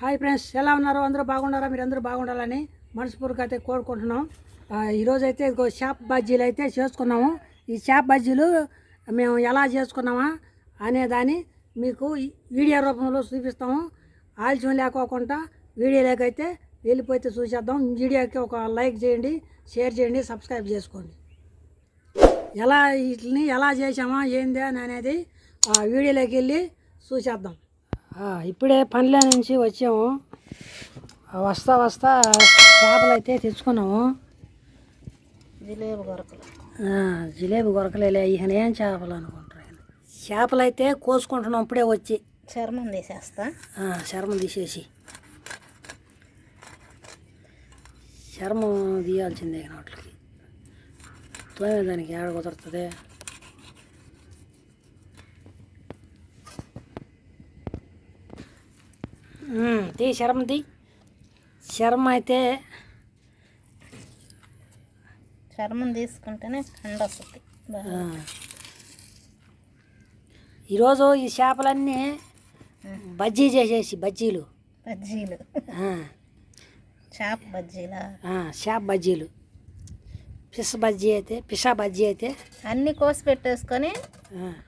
Hi friends ఎలా ఉన్నారు? అందరూ బాగున్నారా? మీరు అందరూ బాగుండాలని మనస్ఫూర్తిగా అయితే కోరుకుంటున్నాం. ఈరోజు అయితే ఇదిగో షాప్ బజ్జీలు అయితే చేసుకున్నాము. ఈ షాప్ బజ్జీలు మేము ఎలా చేసుకున్నామా అనేదాన్ని మీకు వీడియో రూపంలో చూపిస్తాము. ఆలస్యం లేకోకుండా వీడియోలోకి అయితే వెళ్ళిపోతే చూసేద్దాం. వీడియోకి ఒక లైక్ చేయండి షేర్ చేయండి సబ్స్క్రైబ్ చేసుకోండి. ఎలా వీటిని ఎలా చేసామా ఏంది అని అనేది ఆ వీడియోలోకి వెళ్ళి చూసేద్దాం. ఇప్పుడే పనిలో నుంచి వచ్చాము. వస్తా వస్తా చేపలు అయితే తెచ్చుకున్నాము. జిలేబు గొరకలు. జిలేబీ గొరకలేలే ఇక ఏం చేపలు అనుకుంటారు. చేపలు అయితే కోసుకుంటున్నాం ఇప్పుడే వచ్చి. చర్మం తీసేస్తా. చర్మం తీసేసి. చర్మం తీయాల్సిందే నోట్లకి. తోమే దానికి ఏడ కుదురుతుంది? తీ చర్మం తీ. చర్మం అయితే చర్మం తీసుకుంటేనే కండ వస్తుంది. ఈరోజు ఈ చేపలన్నీ బజ్జీ చేసేసి బజ్జీలు. బజ్జీలు. చేప బజ్జీలా? చేప బజ్జీలు. పిస బజ్జీ అయితే పిసా బజ్జీ అయితే. అన్నీ కోసి పెట్టేసుకొని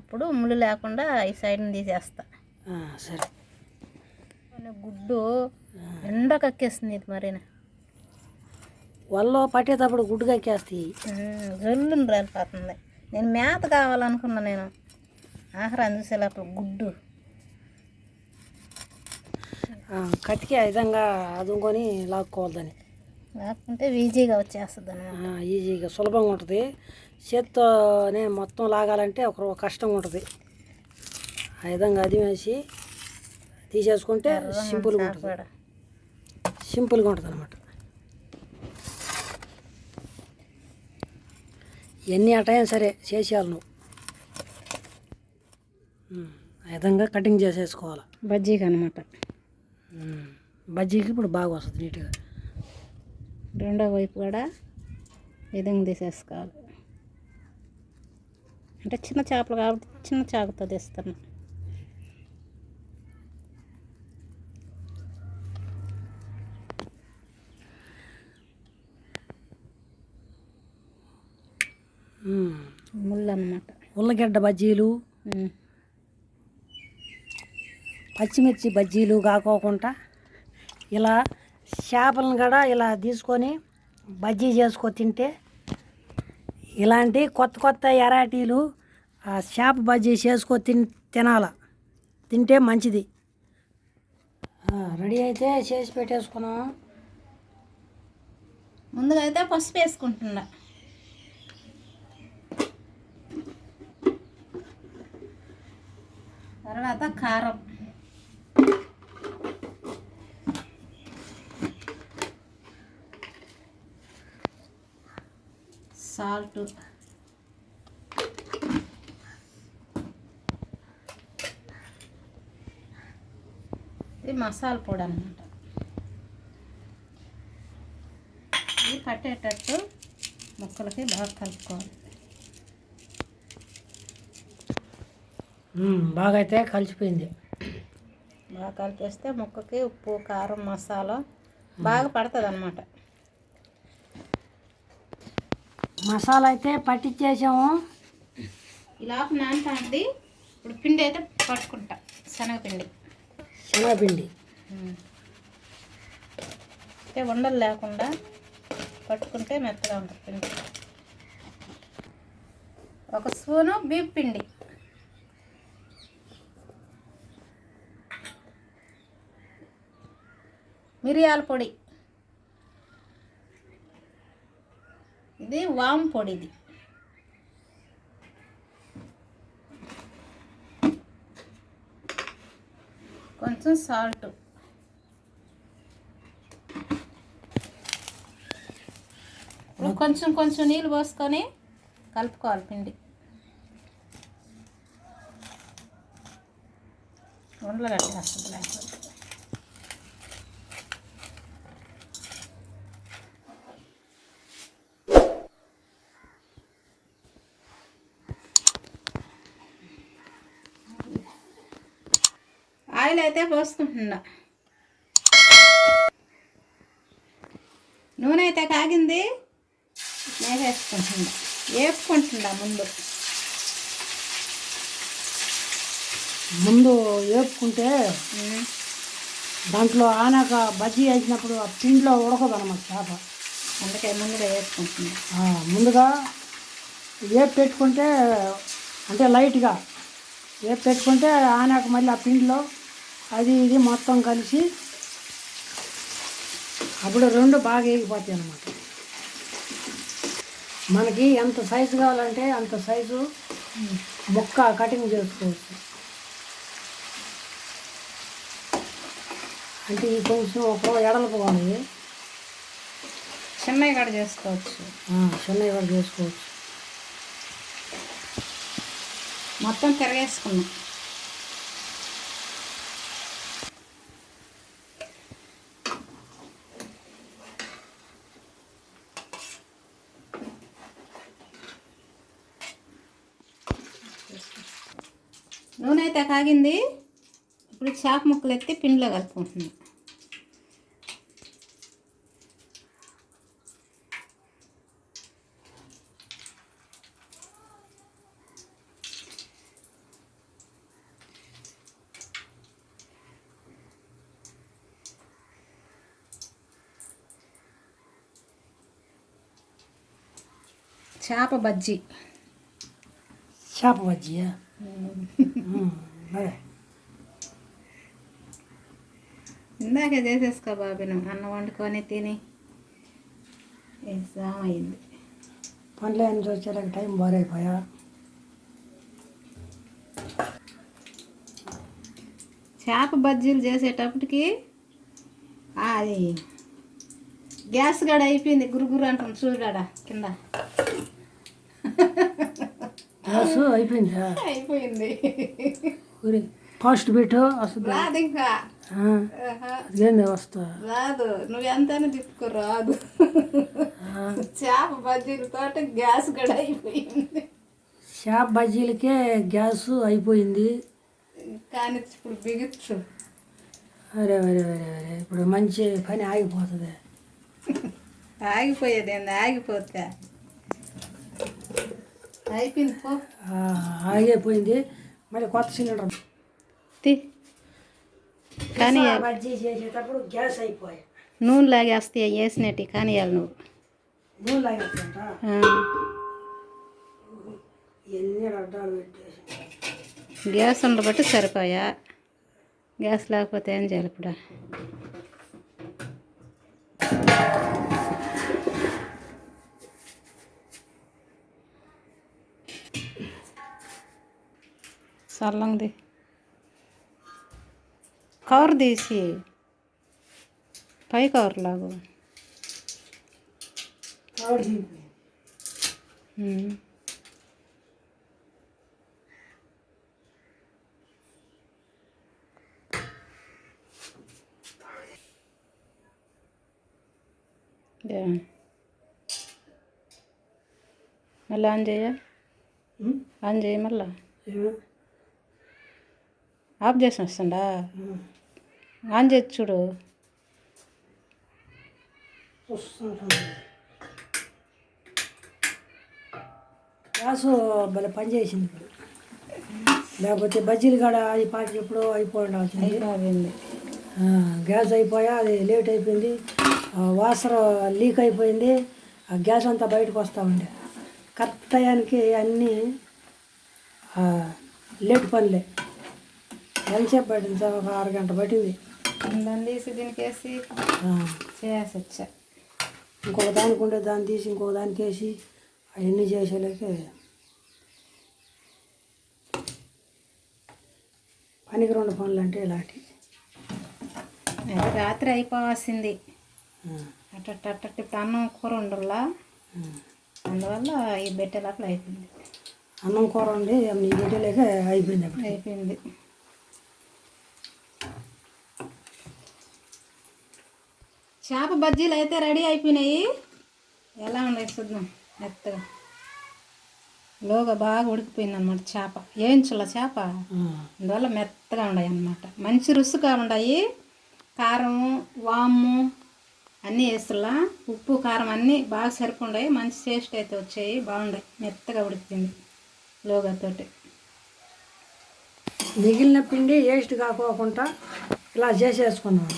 అప్పుడు ముళ్ళు లేకుండా ఈ సైడ్ని తీసేస్తా. సరే. గుడ్డు ఎండ కక్కేస్తుంది ఇది మరిన. వల్లో పట్టేటప్పుడు గుడ్డుగా ఎక్కేస్తాయి జల్లుని రాలిపోతుంది. నేను మేత కావాలనుకున్నా నేను. ఆహారం చూసేటప్పుడు గుడ్డు. కత్తికి ఆ విధంగా అదుకొని లాక్కోవద్దని. లేకుంటే ఈజీగా వచ్చేస్తుంది అనమాట ఈజీగా సులభంగా ఉంటుంది. చేత్తోనే మొత్తం లాగాలంటే ఒక కష్టంగా ఉంటుంది. ఆ విధంగా అది వేసి తీసేసుకుంటే సింపుల్గా ఉంటుంది. సింపుల్గా ఉంటుంది అనమాట ఎన్ని అటైనా సరే చేసేయాలి నువ్వు. ఆ విధంగా కటింగ్ చేసేసుకోవాలి. బజ్జీకి అనమాట బజ్జీకి ఇప్పుడు బాగా వస్తుంది నీట్గా. రెండో వైపు కూడా విధంగా తీసేసుకోవాలి. అంటే చిన్న చేపలు కాబట్టి చిన్న చాకుతో తీస్తాను ఉమ్, ముళ్ళు అనమాట ఉల్లగడ్డ బజ్జీలు పచ్చిమిర్చి బజ్జీలు కాకోకుండా ఇలా చేపలను కూడా ఇలా తీసుకొని బజ్జీ చేసుకో తింటే ఇలాంటి కొత్త కొత్త ఎరాటీలు ఆ చేప బజ్జీ చేసుకో తిన్ తినాల. తింటే మంచిది. రెడీ అయితే చేసి పెట్టేసుకున్నాము ముందుగా అయితే పసుపు వేసుకుంటున్నా. తర్వాత కారం. సాల్ట్. ఇది మసాలా పొడి అనమాట ఇది పట్టేటట్టు ముక్కలకి బాగా కలుపుకోవాలి. బాగా అయితే కలిసిపోయింది. బాగా కలిపేస్తే ముక్కకి ఉప్పు కారం మసాలా బాగా పడుతుంది అనమాట మసాలా అయితే పట్టించేసాము ఇలా నానటాంది ఇప్పుడు పిండి అయితే పట్టుకుంటా శనగపిండి. శనగపిండి. అంటే ఉండలు లేకుండా పట్టుకుంటే మెత్తగా ఉంటుంది పిండి. ఒక స్పూను బీప్ పిండి. మిరియాల పొడి. ఇది వామ్ పొడిది. కొంచెం సాల్ట్. కొంచెం కొంచెం నీళ్ళు పోసుకొని కలుపుకోవాలి పిండి. ఉండలు కట్టేస్తుంది ఆయిల్ అయితే పోసుకుంటున్నా. నూనె అయితే కాగింది నేను వేసుకుంటున్నా వేపుకుంటున్నా ముందు ముందు వేపుకుంటే దాంట్లో ఆనాక బజ్జీ వేసినప్పుడు ఆ పిండిలో ఉడకదు అనమాట చేప. అందుకే ముందుగా వేసుకుంటున్నా ముందుగా వేపు పెట్టుకుంటే అంటే లైట్గా వేపు పెట్టుకుంటే ఆనాక మళ్ళీ ఆ పిండిలో అది ఇది మొత్తం కలిసి అప్పుడు రెండు బాగా వేగిపోతాయి అన్నమాట. మనకి ఎంత సైజు కావాలంటే అంత సైజు ముక్క కటింగ్ చేసుకోవచ్చు. అంటే ఈ కొంచెం ఒక ఎడలకు పోవాలి. చిన్నవి కూడా చేసుకోవచ్చు. చిన్నవి కూడా చేసుకోవచ్చు. మొత్తం తిరగేసుకున్నాం. అయితే కాగింది? ఇప్పుడు చేప ముక్కలు ఎత్తి పిండిలో కలుపుకుంటుంది చేప బజ్జీ. చేప బజ్జీయా? ఇందాకే చేసేసుకో బాబీ నువ్వు. అన్నం వండుకొని తిని. ఎగ్జామ్ అయింది. పనులు అని వచ్చేలాగా టైం బారైపోయా చేప బజ్జీలు చేసేటప్పటికి అది గ్యాస్ గడ అయిపోయింది. గురుగురు అంటాం చూడాడ కింద. అయిపోయిందా? అయిపోయింది. ఫాస్ట్ పెట్టు వస్తుంది రాదు ఇంకా అదేంది వస్తా రాదు నువ్వు ఎంతైనా తిప్పుకో రాదు చేప బజ్జీలతో గ్యాస్ గడ అయిపోయింది చేప బజ్జీలకే గ్యాస్ అయిపోయింది కానీ ఇప్పుడు బిగించు అరే అరే అరే అరే ఇప్పుడు మంచి పని ఆగిపోతుంది ఆగిపోయేది ఏంది ఆగిపోతే అయిపోయింది ఆగిపోయింది మళ్ళీ కొత్త సిలిండర్ కానీ బజ్జీ చేసేటప్పుడు గ్యాస్ అయిపోయాయి నూనె లాగేస్తే వేసినట్టు కానీ నువ్వు. నూనె లాగేస్తుంట? ఆ, ఎన్ని అడ్డాలు పెట్టేసి. గ్యాస్ ఉండబట్టి సరిపోయా. గ్యాస్ లేకపోతే ఏం చేయాలి ఇప్పుడు? చల్లంది కవర్ తీసి పై కవర్ లాగు ఆవిడ దిగిపోయింది ఉమ్. యా. మళ్ళీ ఆన్ చేయ ఉం? ఆన్ చేయ మళ్ళా ఏమి? ఆఫ్ చేసి. ఆన్ చేసి చూడు. గ్యాస్ భలే పని చేసింది ఇప్పుడు. లేకపోతే బజ్జీలు కాడ ఈ పాటికి ఎప్పుడో అయిపోయింది ఆ, గ్యాస్ అయిపోయా అది లేట్ అయిపోయింది. ఆ, వాసన లీక్ అయిపోయింది. ఆ గ్యాస్ అంతా బయటకు వస్తూ ఉండే. కరెక్ట్ టయానికి అన్నీ లేట్ పనులే. ఎంతసేపు పట్టింది సార్ ఒక అరగంట పట్టింది. దాన్ని తీసి దీనికి వేసి ఆ, చేసి వచ్చా. ఇంకొక దానికి ఉండే దాన్ని తీసి ఇంకొక దానికి వేసి అవన్నీ చేసేలాకే పనికి రెండు పనులు అంటే ఇలాంటి. రాత్రి అయిపోవాల్సింది. అట్ట అట్ట ఇప్పుడు అన్నం కూర ఉండరులా అందువల్ల ఈ పెట్టేలోపల అయిపోయింది. అన్నం కూర ఉండి ఈ బిడ్డలేక అయిపోయింది అప్పుడు అయిపోయింది. చేప బజ్జీలు అయితే రెడీ అయిపోయినాయి. ఎలా ఉన్నాయి చూద్దాం. మెత్తగా. లోగా బాగా ఉడికిపోయింది అనమాట చేప. ఏంచుల చేప? అందువల్ల మెత్తగా ఉన్నాయి అన్నమాట మంచి రుచిగా ఉన్నాయి కారం వాము అన్నీ వేస్తున్నా ఉప్పు కారం అన్నీ బాగా సరిపోండాయి. మంచి టేస్ట్ అయితే వచ్చాయి. బాగుండాయి మెత్తగా ఉడికింది లోగతోటి మిగిలిన పిండి వేస్ట్ కాకోకుండా ఇలా చేసేసుకున్నాం.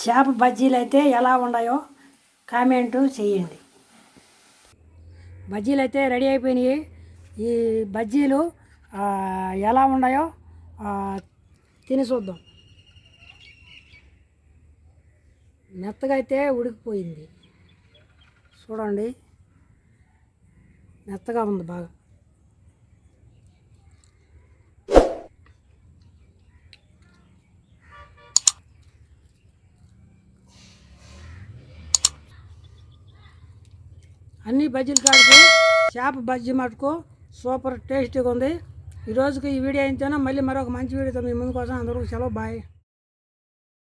చేప బజ్జీలు అయితే ఎలా ఉన్నాయో కామెంట్ చేయండి. బజ్జీలు అయితే రెడీ అయిపోయినాయి. ఈ బజ్జీలు ఎలా ఉన్నాయో తిని చూద్దాం. మెత్తగా అయితే ఉడికిపోయింది. చూడండి. మెత్తగా ఉంది బాగా. అన్ని బజ్జీలు కాడికి చేప బజ్జీ మటుకు సూపర్ టేస్టీగా ఉంది. ఈ రోజుకి ఈ వీడియో అయితేనే మళ్ళీ మరొక మంచి వీడియోతో మీ ముందు కోసం అందరూ సెలవు బాయ్.